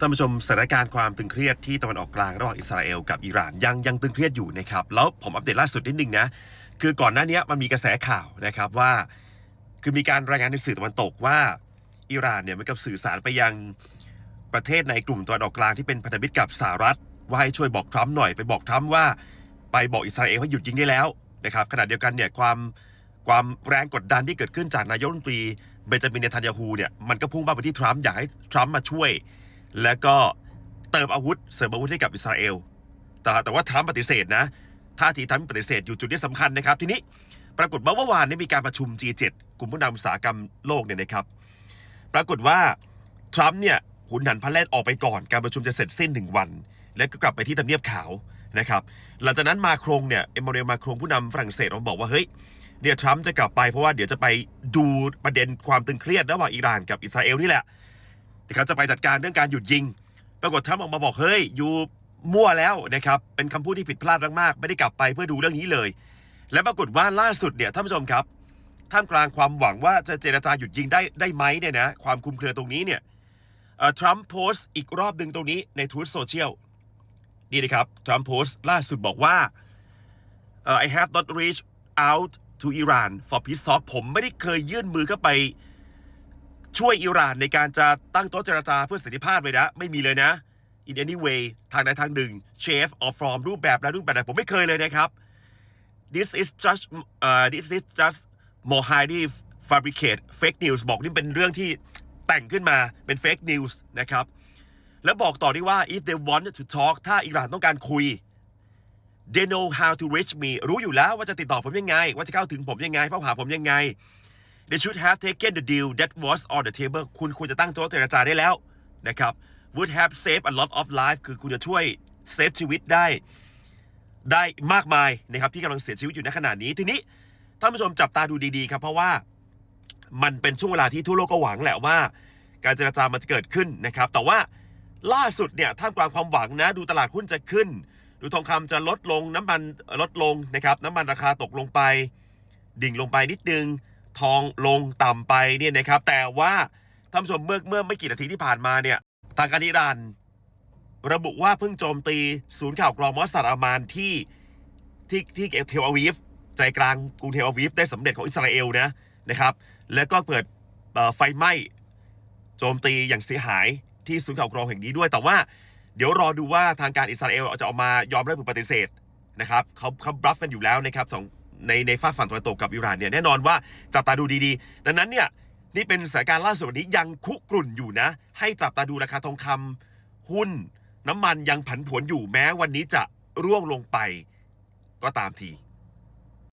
ท่านผู้ชมสถานการณ์ความตึงเครียดที่ตะวันออกกลางระหว่างอิสราเอลกับอิหร่านยังยังตึงเครียดอยู่นะครับแล้วผมอัปเดตล่าสุดนิดนึงนะคือก่อนหน้านี้มันมีกระแสข่าวนะครับว่า คือมีการรายงานในสื่อตะวันตกว่าอิหร่านเนี่ยมันกับสื่อสารไปยังประเทศในกลุ่มตะวันออกกลางที่เป็นพันธมิตรกับสหรัฐ ว่าให้ช่วยบอกทรัมป์หน่อยไปบอกทรัมป์ว่าไปบอกอิสราเอลให้หยุดยิงได้แล้วนะครับขณะเดียวกันเนี่ยความความแรงกดดันที่เกิดขึ้นจากนายกรัฐมนตรีเบนจามินเนทันยาฮูเนี่ยมันก็พุ่งเป้าไปที่ทรัมป์อยากให้ทรัมป์มาช่วย แล้วก็เติมอาวุธเสริมอาวุธให้กับอิสราเอล แต่แต่ว่าทรัมป์ปฏิเสธนะท่าทีทรัมป์ปฏิเสธอยู่จุดนี้สำคัญนะครับ ทีนี้ปรากฏว่าเมื่อวานนี้มีการประชุม G7 กลุ่มผู้นำอุตสาหกรรมโลกเนี่ยนะครับ ปรากฏว่าทรัมป์เนี่ยหุนหันพลันแล่นออกไปก่อนการประชุมจะเสร็จสิ้นหนึ่งวัน แล้วก็กลับไปที่ทำเนียบขาวนะครับ หลังจากนั้นมาโครงเนี่ยเอมมานูเอลมาโครงผู้นำฝรั่งเศสออกมาบอกว่าเฮ้ยเนี่ยทรัมป์จะกลับไปเพราะว่าเดี๋ยวจะไปดูประเด็นความตึงเครียดระหว่างอิหร่านกับอิสราเอลนี่แหละ นะครับจะไปจัดการเรื่องการหยุดยิง ปรากฏทรัมป์ออกมาบอกเฮ้ยอยู่มั่วแล้วนะครับเป็นคำพูดที่ผิดพลาดมากๆไม่ได้กลับไปเพื่อดูเรื่องนี้เลย และปรากฏว่าล่าสุดเนี่ยท่านผู้ชมครับท่ามกลางความหวังว่าจะเจรจาหยุดยิงได้ได้ไหมเนี่ยนะความคุมเครือตรงนี้เนี่ยทรัมป์โพสต์อีกรอบหนึ่งตรงนี้ในทวิตโซเชียลนี่นะครับทรัมป์โพสต์ล่าสุดบอกว่า I have not reached out to Iran for peace talk ผมไม่ได้เคยยื่นมือเข้าไป ช่วยอิหร่านในการจะตั้งโต๊ะเจรจาเพื่อสันติภาพเลยนะ ไม่มีเลยนะ in any way ทางใดทางหนึ่ง shape or form รูปแบบและรูปแบบไหนผมไม่เคยเลยนะครับ this is just uh, this is just more highly fabricate fake news บอกนี่เป็นเรื่องที่แต่งขึ้นมาเป็น fake news นะครับ แล้วบอกต่อด้วยว่า if they want to talk ถ้าอิหร่านต้องการคุย they know how to reach me รู้อยู่แล้วว่าจะติดต่อผมยังไง ว่าจะเข้าถึงผมยังไงเข้าหาผมยังไง they should have taken the deal that was on the table คุณควรจะตั้งโต๊ะเจรจาได้แล้วนะครับ would have saved a lot of life คือคุณจะช่วยเซฟชีวิตได้ ได้มากมายนะครับที่กำลังเสียชีวิตอยู่ในขณะนี้ ทีนี้ท่านผู้ชมจับตาดูดีๆครับ เพราะว่ามันเป็นช่วงเวลาที่ทั่วโลกก็หวังแหละว่า การเจรจามันจะเกิดขึ้นนะครับ แต่ว่าล่าสุดเนี่ยท่ามกลางความหวังนะ ดูตลาดหุ้นจะขึ้น ดูทองคำจะลดลงน้ำมันลดลงนะครับ น้ำมันราคาตกลงไป ดิ่งลงไปนิดนึง ทองลงต่ำไปเนี่ยนะครับ แต่ว่าท่านผู้ชมเมื่อเมื่อไม่กี่นาทีที่ผ่านมาเนี่ยทางการอิหร่านระบุว่าเพิ่งโจมตีศูนย์ข่าวกรองมอสซาดอามานที่ที่ที่เทลอาวีฟใจกลางกรุงเทลอาวีฟได้สำเร็จของอิสราเอลนะนะครับ แล้วก็เกิดไฟไหม้โจมตีอย่างเสียหายที่ศูนย์ข่าวกรองแห่งนี้ด้วย แต่ว่าเดี๋ยวรอดูว่าทางการอิสราเอลจะออกมายอมรับหรือปฏิเสธนะครับเขาเขาบลัฟกันอยู่แล้วนะครับสอง ในในฝ้าฝั่งตะวันตกกับอิหร่านเนี่ยแน่นอนว่าจับตาดูดีๆ ดังนั้นเนี่ยนี่เป็นสถานการณ์ล่าสุดวันนี้ยังคุกรุ่นอยู่นะ ให้จับตาดูราคาทองคำหุ้น น้ำมันยังผันผวนอยู่แม้วันนี้จะร่วงลงไปก็ตามที